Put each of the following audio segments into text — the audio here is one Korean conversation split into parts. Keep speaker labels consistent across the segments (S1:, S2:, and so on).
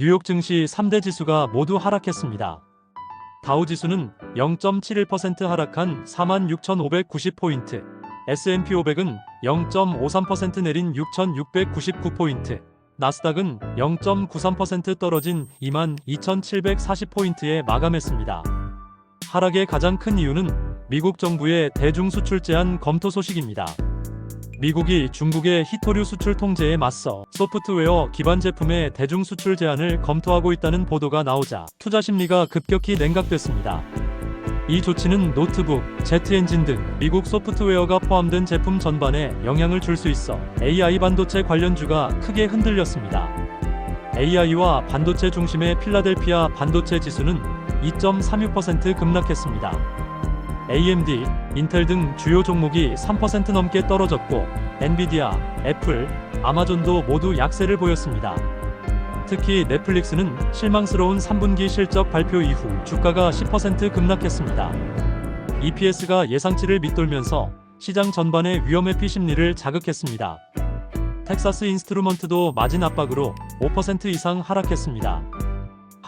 S1: 뉴욕 증시 3대 지수가 모두 하락했습니다. 다우 지수는 0.71% 하락한 46,590포인트, S&P 500은 0.53% 내린 6,699포인트, 나스닥은 0.93% 떨어진 22,740포인트에 마감했습니다. 하락의 가장 큰 이유는 미국 정부의 대중 수출 제한 검토 소식입니다. 미국이 중국의 히토류 수출 통제에 맞서 소프트웨어 기반 제품의 대중 수출 제한을 검토하고 있다는 보도가 나오자 투자 심리가 급격히 냉각됐습니다. 이 조치는 노트북, 제트 엔진 등 미국 소프트웨어가 포함된 제품 전반에 영향을 줄 수 있어 AI 반도체 관련주가 크게 흔들렸습니다. AI와 반도체 중심의 필라델피아 반도체 지수는 2.36% 급락했습니다. AMD, 인텔 등 주요 종목이 3% 넘게 떨어졌고 엔비디아, 애플, 아마존도 모두 약세를 보였습니다. 특히 넷플릭스는 실망스러운 3분기 실적 발표 이후 주가가 10% 급락했습니다. EPS가 예상치를 밑돌면서 시장 전반의 위험 회피 심리를 자극했습니다. 텍사스 인스트루먼트도 마진 압박으로 5% 이상 하락했습니다.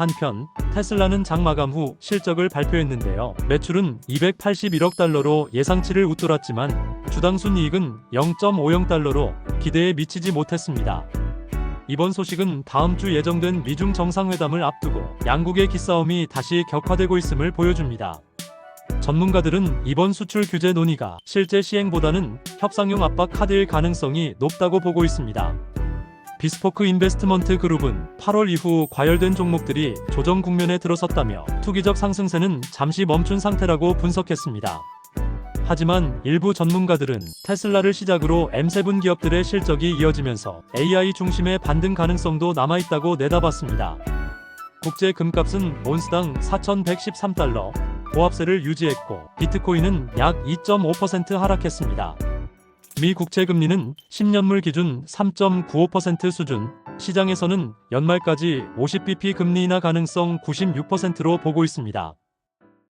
S1: 한편 테슬라는 장 마감 후 실적을 발표했는데요. 매출은 281억 달러로 예상치를 웃돌았지만 주당 순이익은 0.50 달러로 기대에 미치지 못했습니다. 이번 소식은 다음 주 예정된 미중 정상회담을 앞두고 양국의 기싸움이 다시 격화되고 있음을 보여줍니다. 전문가들은 이번 수출 규제 논의가 실제 시행보다는 협상용 압박 카드일 가능성이 높다고 보고 있습니다. 비스포크 인베스트먼트 그룹은 8월 이후 과열된 종목들이 조정 국면에 들어섰다며 투기적 상승세는 잠시 멈춘 상태라고 분석했습니다. 하지만 일부 전문가들은 테슬라를 시작으로 M7 기업들의 실적이 이어지면서 AI 중심의 반등 가능성도 남아있다고 내다봤습니다. 국제 금값은 온스당 4,113달러, 보합세를 유지했고 비트코인은 약 2.5% 하락했습니다. 미 국채 금리는 10년물 기준 3.95% 수준, 시장에서는 연말까지 50bp 금리 인하 가능성 96%로 보고 있습니다.